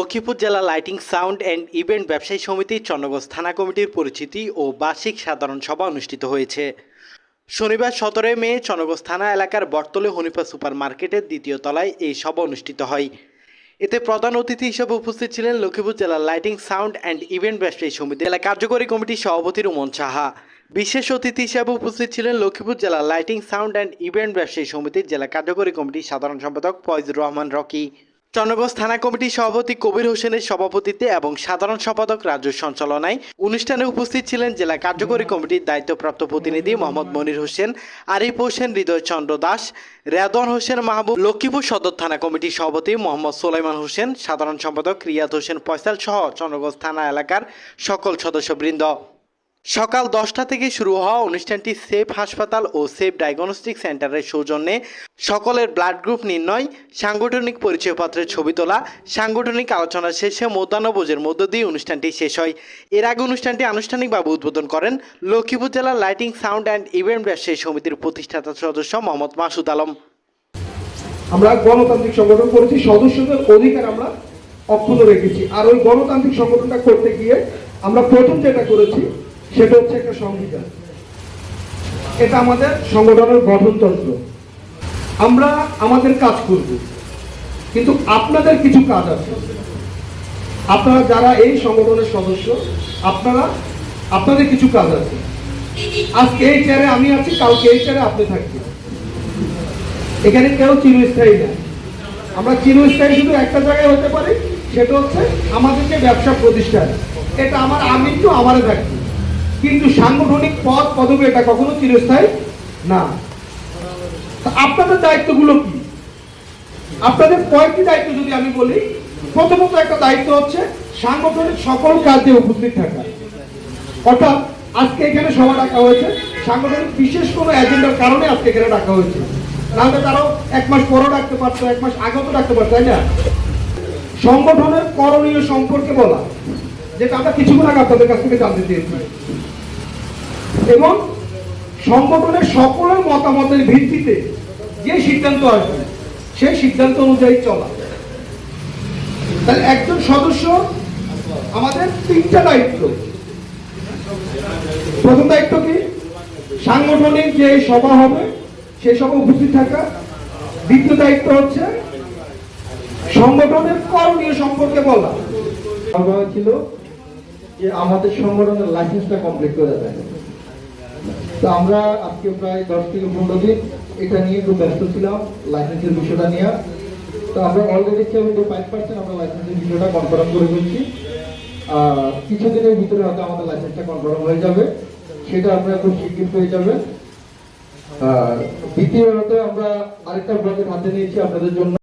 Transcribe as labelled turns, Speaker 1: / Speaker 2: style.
Speaker 1: লক্ষ্মীপুর জেলা lighting, sound and event ব্যবসায়ী সমিতির চন্নগঞ্জ থানা কমিটির পরিচিতি ও বার্ষিক সাধারণ সভা অনুষ্ঠিত হয়েছে। শনিবার সতেরোই মে চন্নগঞ্জ থানা এলাকার বটতলে হনিফা সুপার মার্কেটের দ্বিতীয় তলায় এই সভা অনুষ্ঠিত হয়। এতে প্রধান অতিথি হিসেবে উপস্থিত ছিলেন লক্ষ্মীপুর জেলার লাইটিং, সাউন্ড অ্যান্ড ইভেন্ট ব্যবসায়ী সমিতি জেলা কার্যকরী কমিটির সভাপতি রুমন সাহা। বিশেষ অতিথি হিসেবে উপস্থিত ছিলেন লক্ষ্মীপুর জেলা লাইটিং, সাউন্ড অ্যান্ড ইভেন্ট ব্যবসায়ী সমিতির জেলা কার্যকরী কমিটির সাধারণ সম্পাদক ফয়জুর রহমান রকি। চন্নগঞ্জ থানা কমিটির সভাপতি কবির হোসেনের সভাপতিত্বে এবং সাধারণ সম্পাদক রাজুর সঞ্চালনায় অনুষ্ঠানে উপস্থিত ছিলেন জেলা কার্যকরী কমিটির দায়িত্বপ্রাপ্ত প্রতিনিধি মোহাম্মদ মনির হোসেন, আরিফ হোসেন, হৃদয় চন্দ্র দাস রেদন হোসেন মাহবুব, লক্ষ্মীপুর সদর থানা কমিটির সভাপতি মোহাম্মদ সোলাইমান হোসেন, সাধারণ সম্পাদক রিয়াদ হোসেন পয়সাল সহ চন্দ্রগঞ্জ থানা এলাকার সকল সদস্যবৃন্দ। সকাল দশটা থেকে শুরু হওয়া অনুষ্ঠানটি সেফ হাসপাতাল ও সেফ ডায়াগনস্টিক সেন্টারের সৌজন্যে সকলের ব্লাড গ্রুপ নির্ণয়, সাংগঠনিক পরিচয়পত্রের ছবি তোলা, সাংগঠনিক আলোচনা শেষে মধ্যাহ্নভোজের মধ্য দিয়ে অনুষ্ঠানটি শেষ হয়। এর আগে অনুষ্ঠানটি আনুষ্ঠানিকভাবে উদ্বোধন করেন লক্ষ্মীপুর জেলা লাইটিং, সাউন্ড অ্যান্ড ইভেন্ট ব্যবসায়ী সমিতির প্রতিষ্ঠাতা সদস্য মোহাম্মদ মাসুদ আলম।
Speaker 2: আমরা গণতান্ত্রিক সংগঠন করেছি, সদস্যদের অধিকার আমরা অক্ষুণ্ণ রেখেছি। আর ওই গণতান্ত্রিক সংগঠনটা করতে গিয়ে আমরা প্রথম যেটা করেছি সেটা হচ্ছে একটা সংবিধান। এটা আমাদের সংগঠনের গঠনতন্ত্র। আমরা আমাদের কাজ করব, কিন্তু আপনাদের কিছু কাজ আছে। আপনারা যারা এই সংগঠনের সদস্য, আপনারা, আপনাদের কিছু কাজ আছে। আজকে এই চেয়ারে আমি আছি, কালকে এই চেয়ারে আপনি থাকবেন। এখানে কেউ চিরস্থায়ী না। আমরা চিরস্থায়ী শুধু একটা জায়গায় হতে পারি, সেটা হচ্ছে আমাদেরকে ব্যবসা প্রতিষ্ঠান। এটা আমার, আমি তো আমারে থাকবে কিন্তু সাংগঠনিক পদ, পদবি এটা কখনো চিরস্থায়ী? না। আপনাদের দায়িত্বগুলো কি? আপনাদের কয়েকটি দায়িত্ব যদি আমি বলি, প্রথমত একটা দায়িত্ব হচ্ছে সাংগঠনিক সকল কাজে উপস্থিত থাকা। অর্থাৎ আজকে এখানে সভা ডাকা হয়েছে, সাংগঠনিক বিশেষ কোনো এজেন্ডার কারণে আজকে এখানে ডাকা হয়েছে। নাহলে তারাও এক মাস পরও ডাকতে পারতো, এক মাস আগেও তো ডাকতে পারতো, তাই না? সংগঠনের করণীয় সম্পর্কে বলা। যেটা আমরা কিছুক্ষণ আগে আপনাদের কাছ থেকে জানতে চেয়েছি। এবং সংগঠনের সকলের মতামতের ভিত্তিতে যে সিদ্ধান্ত আসবে, সেই সিদ্ধান্ত অনুযায়ী চলা। তাহলে একজন সদস্য আমাদের তিনটা দায়িত্ব। প্রথম দায়িত্ব কি? সাংগঠনিক যে সভা হবে, সেই সভা উপস্থিত থাকা। দ্বিতীয় দায়িত্ব হচ্ছে সংগঠনের করণীয় সম্পর্কে বলা।
Speaker 3: ছিল যে আমাদের সংগঠনের লাইসেন্সটা কমপ্লিট করে দেয়। তো আমরা আজকে প্রায় দশ থেকে পনেরো দিন এটা নিয়ে একটু ব্যস্ত ছিলাম লাইসেন্সের বিষয়টা নিয়ে। তো আমরা অলরেডি সেভেন্টি ফাইভ পার্সেন্ট আমরা লাইসেন্সের বিষয়টা কনফার্ম করে ফেলছি। কিছুদিনের ভিতরে হয়তো আমাদের লাইসেন্সটা কনফার্ম হয়ে যাবে। সেটা আপনারা খুব পেয়ে যাবেন। আর দ্বিতীয়ত আমরা আরেকটা প্রজেক্ট হাতে নিয়েছি আপনাদের জন্য।